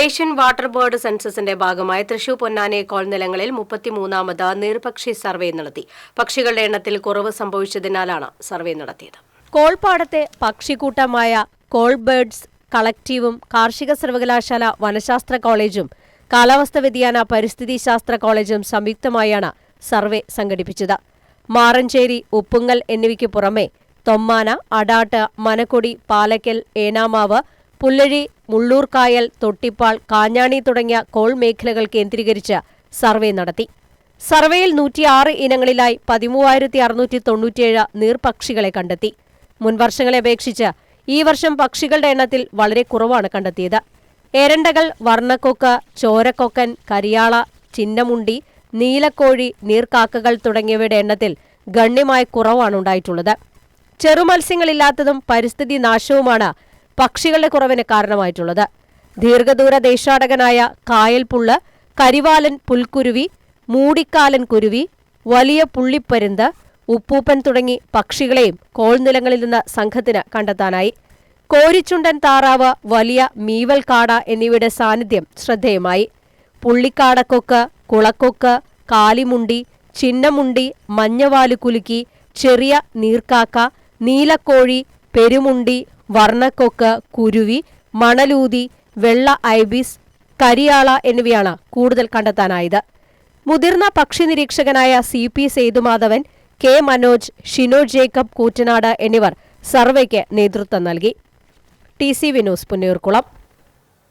Asian water bird സെൻസസിന്റെ ഭാഗമായി തൃശൂർ പൊന്നാനി കോൾനിലങ്ങളിൽ മുപ്പത്തിമൂന്നാമത് നീർപക്ഷി സർവേ നടത്തി. പക്ഷികളുടെ എണ്ണത്തിൽ കുറവ് സംഭവിച്ചതിനാലാണ് സർവേ നടത്തിയത്. കോൾപ്പാടത്തെ പക്ഷിക്കൂട്ടമായ കോൾ ബേർഡ്സ് കളക്റ്റീവും കാർഷിക സർവകലാശാല വനശാസ്ത്ര കോളേജും കാലാവസ്ഥാ വ്യതിയാന പരിസ്ഥിതി ശാസ്ത്ര കോളേജും സംയുക്തമായാണ് സർവേ സംഘടിപ്പിച്ചത്. മാറഞ്ചേരി ഉപ്പുങ്ങൽ എന്നിവയ്ക്ക് പുറമെ തൊമ്മാന അടാട്ട് മനക്കൊടി പാലക്കൽ ഏനാമാവ് പുല്ലഴി മുള്ളൂർക്കായൽ തൊട്ടിപ്പാൾ കാഞ്ഞാണി തുടങ്ങിയ കോൾ മേഖലകൾ കേന്ദ്രീകരിച്ച് സർവേ നടത്തി. സർവേയിൽ നൂറ്റിയാറ് ഇനങ്ങളിലായി പതിമൂവായിരത്തി അറുന്നൂറ്റി തൊണ്ണൂറ്റിയേഴ് നീർപക്ഷികളെ കണ്ടെത്തി. മുൻവർഷങ്ങളെ അപേക്ഷിച്ച് ഈ വർഷം പക്ഷികളുടെ എണ്ണത്തിൽ വളരെ കുറവാണ് കണ്ടെത്തിയത്. എരണ്ടകൾ വർണക്കൊക്ക് ചോരക്കൊക്കൻ കരിയാള ചിന്നമുണ്ടി നീലക്കോഴി നീർക്കാക്കകൾ തുടങ്ങിയവയുടെ എണ്ണത്തിൽ ഗണ്യമായ കുറവാണ് ഉണ്ടായിട്ടുള്ളത്. ചെറുമത്സ്യങ്ങളില്ലാത്തതും പരിസ്ഥിതി നാശവുമാണ് പക്ഷികളുടെ കുറവിന് കാരണമായിട്ടുള്ളത്. ദീർഘദൂര ദേശാടകനായ കായൽപുള്ള് കരിവാലൻ പുൽക്കുരുവി മൂടിക്കാലൻ കുരുവി വലിയ പുള്ളിപ്പരുന്ത് ഉപ്പൂപ്പൻ തുടങ്ങി പക്ഷികളെയും കോൾനിലങ്ങളിൽ നിന്ന് സംഘത്തിന് കണ്ടെത്താനായി. കോരിച്ചുണ്ടൻ താറാവ് വലിയ മീവൽ കാട എന്നിവയുടെ സാന്നിധ്യം ശ്രദ്ധേയമായി. പുള്ളിക്കാടക്കൊക്ക് കുളക്കൊക്ക് കാലിമുണ്ടി ചിന്നമുണ്ടി മഞ്ഞവാലുകുലുക്കി ചെറിയ നീർക്കാക്ക നീലക്കോഴി പെരുമുണ്ടി വർണക്കൊക്ക് കുരുവി മണലൂതി വെള്ള ഐബിസ് കരിയാള എന്നിവയാണ് കൂടുതൽ കണ്ടെത്താനായത്. മുതിർന്ന പക്ഷി നിരീക്ഷകനായ C P Sethumadhavan K Manoj Shino Jacob Koottanad എന്നിവർ സർവേക്ക് നേതൃത്വം നൽകി. T C Vinos Punnayurkulam.